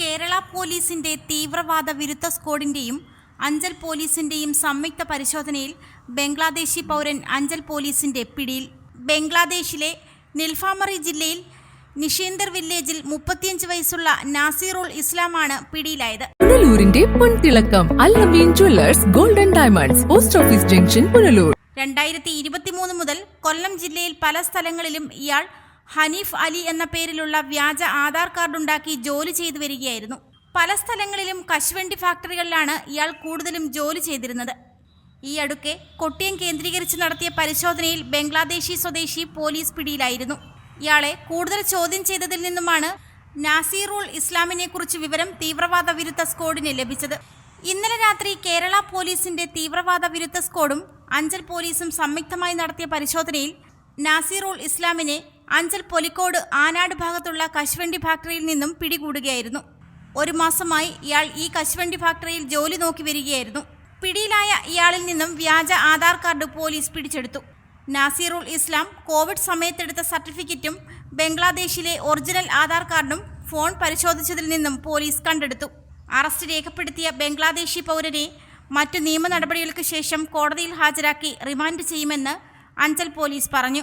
കേരള പോലീസിന്റെ തീവ്രവാദ വിരുദ്ധ സ്ക്വാഡിന്റെയും അഞ്ചൽ പോലീസിന്റെയും സംയുക്ത പരിശോധനയിൽ ബംഗ്ലാദേശി പൗരൻ അഞ്ചൽ പോലീസിന്റെ പിടിയിൽ. ബംഗ്ലാദേശിലെ നിൽഫാമറി ജില്ലയിൽ നിഷേന്ദർ വില്ലേജിൽ മുപ്പത്തിയഞ്ച് വയസ്സുള്ള നാസിറുൾ ഇസ്ലാമാണ് പിടിയിലായത്. പുനലൂരിന്റെ പൊൻതിളക്കം Allameen jewellers golden diamonds post office junction Punalur. രണ്ടായിരത്തി ഇരുപത്തിമൂന്ന് മുതൽ കൊല്ലം ജില്ലയിൽ പല സ്ഥലങ്ങളിലും ഇയാൾ ഹനീഫ് അലി എന്ന പേരിലുള്ള വ്യാജ ആധാർ കാർഡുണ്ടാക്കി ജോലി ചെയ്തു വരികയായിരുന്നു. പല സ്ഥലങ്ങളിലും കശുവണ്ടി ഫാക്ടറികളിലാണ് ഇയാൾ കൂടുതലും ജോലി ചെയ്തിരുന്നത്. ഈ അടുക്കെ കൊട്ടിയം കേന്ദ്രീകരിച്ച് നടത്തിയ പരിശോധനയിൽ ബംഗ്ലാദേശി സ്വദേശി പോലീസ് പിടിയിലായിരുന്നു. ഇയാളെ കൂടുതൽ ചോദ്യം ചെയ്തതിൽ നിന്നുമാണ് നാസീറുൾ ഇസ്ലാമിനെ കുറിച്ച് വിവരം തീവ്രവാദ വിരുദ്ധ സ്ക്വാഡിന് ലഭിച്ചത്. ഇന്നലെ രാത്രി കേരള പോലീസിന്റെ തീവ്രവാദ വിരുദ്ധ സ്ക്വാഡും അഞ്ചൽ പോലീസും സംയുക്തമായി നടത്തിയ പരിശോധനയിൽ നാസീറുൾ ഇസ്ലാമിനെ അഞ്ചൽ പൊലിക്കോട് ആനാട് ഭാഗത്തുള്ള കശുവണ്ടി ഫാക്ടറിയിൽ നിന്നും പിടികൂടുകയായിരുന്നു. ഒരു മാസമായി ഇയാൾ ഈ കശുവണ്ടി ഫാക്ടറിയിൽ ജോലി നോക്കി വരികയായിരുന്നു. പിടിയിലായ ഇയാളിൽ നിന്നും വ്യാജ ആധാർ കാർഡ് പോലീസ് പിടിച്ചെടുത്തു. നാസീറുൽ ഇസ്ലാം കോവിഡ് സമയത്തെടുത്ത സർട്ടിഫിക്കറ്റും ബംഗ്ലാദേശിലെ ഒറിജിനൽ ആധാർ കാർഡും ഫോൺ പരിശോധിച്ചതിൽ നിന്നും പോലീസ് കണ്ടെടുത്തു. അറസ്റ്റ് രേഖപ്പെടുത്തിയ ബംഗ്ലാദേശി പൗരനെ മറ്റു നിയമ നടപടികൾക്ക് ശേഷം കോടതിയിൽ ഹാജരാക്കി റിമാൻഡ് ചെയ്യുമെന്ന് അഞ്ചൽ പോലീസ് പറഞ്ഞു.